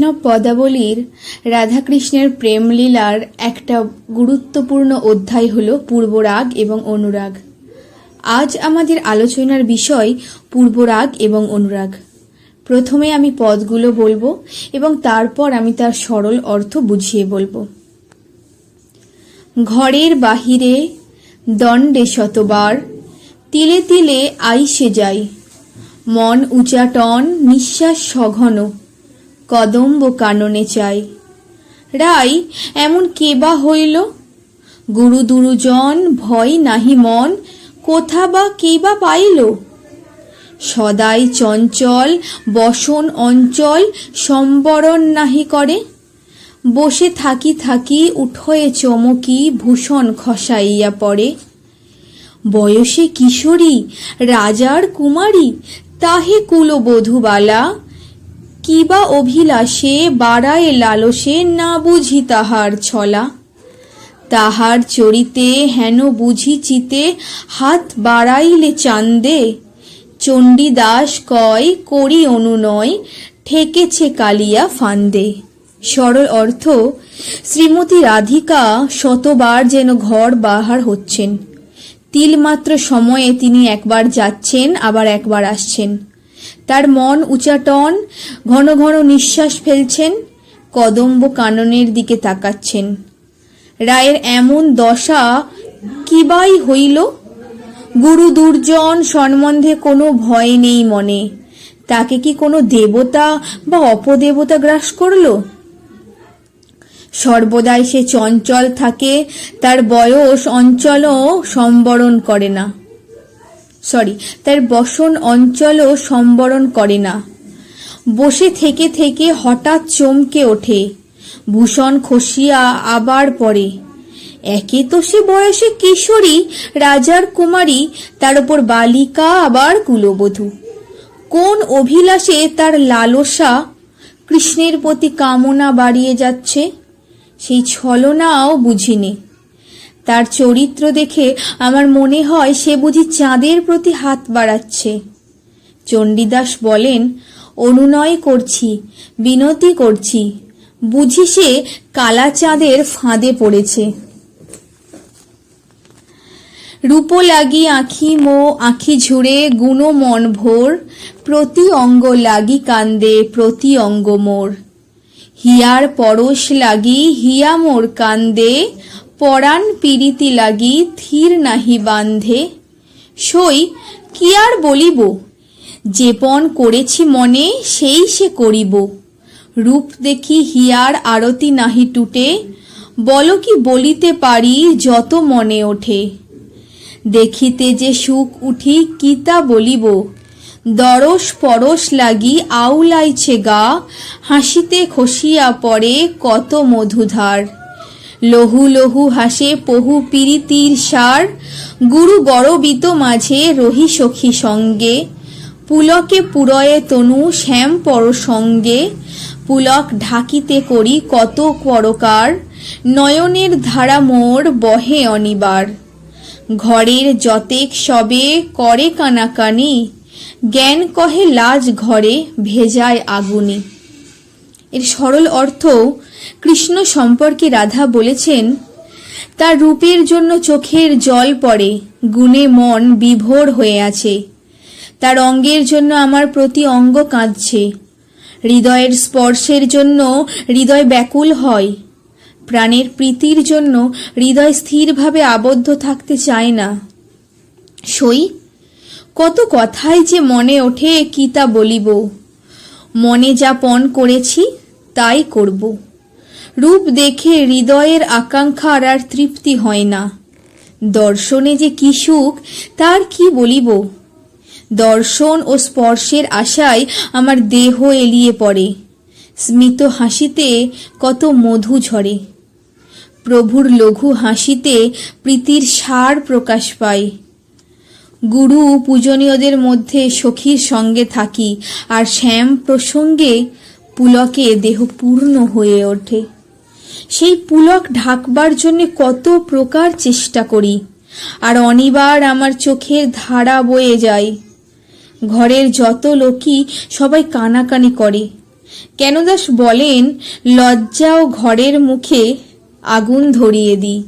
বৈষ্ণব পদাবলীর রাধাকৃষ্ণের প্রেমলীলার একটা গুরুত্বপূর্ণ অধ্যায় হল পূর্বরাগ এবং অনুরাগ। আজ আমাদের আলোচনার বিষয় পূর্বরাগ এবং অনুরাগ। প্রথমে আমি পদগুলো বলব এবং তারপর আমি তার সরল অর্থ বুঝিয়ে বলব। ঘরের বাহিরে দণ্ডে শতবার, তিলে তিলে আইসে যাই। মন উচাটন, নিঃশ্বাস সঘন। কদম্ব কাননে চাই। রাই এমন কেবা হইল? গুরু দুরুজন, ভয় নাহি মন, কোথা বা কেবা পাইল? সদাই চঞ্চল, বসন অঞ্চল, সম্বরণ নাহি করে। বসে থাকি থাকি উঠয়ে চমকি ভূষণ খসাইয়া পড়ে। বয়সে কিশোরী, রাজার কুমারী, তাহে কুলবধূবালা কিবা অভিলাষে, বাড়ায় লালসে না বুঝি তাহার ছলা? তাহার চরিতে হেন বুঝি চিতে হাত বাড়াইলে চান্দে? চণ্ডীদাস কয়, করি অনুনয়, ঠেকেছে কালিয়া ফান্দে। সরল অর্থ, শ্রীমতী রাধিকা শতবার যেন ঘর বাহার হচ্ছেন। তিলমাত্র সময়ে তিনি একবার যাচ্ছেন, আবার একবার আসছেন। তার মন উচাটন ঘন ঘন নিঃশ্বাস ফেলছেন, কদম্ব কাননের দিকে তাকাচ্ছেন। রায়ের এমন দশা কিবাই হইল? গুরু দুর্জন সম্বন্ধে কোনো ভয় নেই মনে। তাকে কি কোনো দেবতা বা অপদেবতা গ্রাস করল? সর্বদাই সে চঞ্চল থাকে, তার বয়স অঞ্চলও সম্বরণ করে না। সরি, তার বসন অঞ্চলও সম্বরণ করে না। বসে থেকে থেকে হঠাৎ চমকে ওঠে। ভূষণ খসিয়া আবার পড়ে। একে তো সে বয়সে কিশোরী, রাজার কুমারী, তার উপর বালিকা, আবার কুলবধূ। কোন অভিলাষে তার লালসা কৃষ্ণের প্রতি কামনা বাড়িয়ে যাচ্ছে, সেই ছলনাও বুঝিনি। তার চরিত্র দেখে আমার মনে হয় সে বুঝি চাঁদের প্রতি হাত বাড়াচ্ছে। চণ্ডীদাস বলেন, অনুনয় করছি, বিনতি করছি। বুঝি সে কালা চাঁদের ফাঁদে পড়েছে। রূপ লাগি আঁখি মো, আঁখি ঝুড়ে গুণ মন ভোর। প্রতি অঙ্গ লাগি কান্দে, প্রতি অঙ্গ মোর। হিয়ার পরশ লাগি হিয়া মোর কান্দে পরাণ পীড়িতি লাগি ধীর নাহি বান্ধে। সই, কি আর বলিব? যেপন করেছি মনে, সেই সে করিব। রূপ দেখি হিয়ার আরতি নাহি টুটে, বল কি বলিতে পারি যত মনে ওঠে। দেখিতে যে সুখ উঠি কিতা বলিব? দরস পরশ লাগি আউলাইছে গা, হাসিতে খসিয়া পড়ে কত মধুধার। লহু লহু হাসে পহু পীড়িতির সার। গুরু গরবিত মাঝে রহি সখী সঙ্গে। পুলকে পুরয়ে তনু শ্যাম পর সঙ্গে। পুলক ঢাকিতে করি কত পরকার। নয়নের ধারা মোর বহে অনিবার। ঘরের যতেক সবে করে কানাকানি। জ্ঞান কহে লাজ ঘরে, ভেজায় আগুনি। এর সরল অর্থ কৃষ্ণ সম্পর্কে রাধা বলেছেন, তার রূপের জন্য চোখের জল পড়ে, গুণে মন বিভোর হয়ে আছে। তার অঙ্গের জন্য আমার প্রতি অঙ্গ কাঁদছে। হৃদয়ের স্পর্শের জন্য হৃদয় ব্যাকুল হয়। প্রাণের প্রীতির জন্য হৃদয় স্থিরভাবে আবদ্ধ থাকতে চায় না। সই, কত কথাই যে মনে ওঠে কি তা বলিব। মনে যা পণ করেছি তাই করব। রূপ দেখে হৃদয়ের আকাঙ্ক্ষার আর তৃপ্তি হয় না। দর্শনে যে কি সুখ, তার কি বলিব? দর্শন ও স্পর্শের আশায় আমার দেহ এলিয়ে পড়ে। স্মিত হাসিতে কত মধু ঝরে। প্রভুর লঘু হাসিতে প্রীতির সার প্রকাশ পায়। গুরু পূজনীয়দের মধ্যে সখীর সঙ্গে থাকি আর শ্যাম প্রসঙ্গে পুলকে দেহ পূর্ণ হয়ে ওঠে। সেই পুলক ঢাকবার জন্য কত প্রকার চেষ্টা করি, আর অনিবার আমার চোখের ধারা বয়ে যায়। ঘরের যত লোকই সবাই কানাকানি করে। কেন দাস বলেন লজ্জা ও ঘরের মুখে আগুন ধরিয়ে দিই।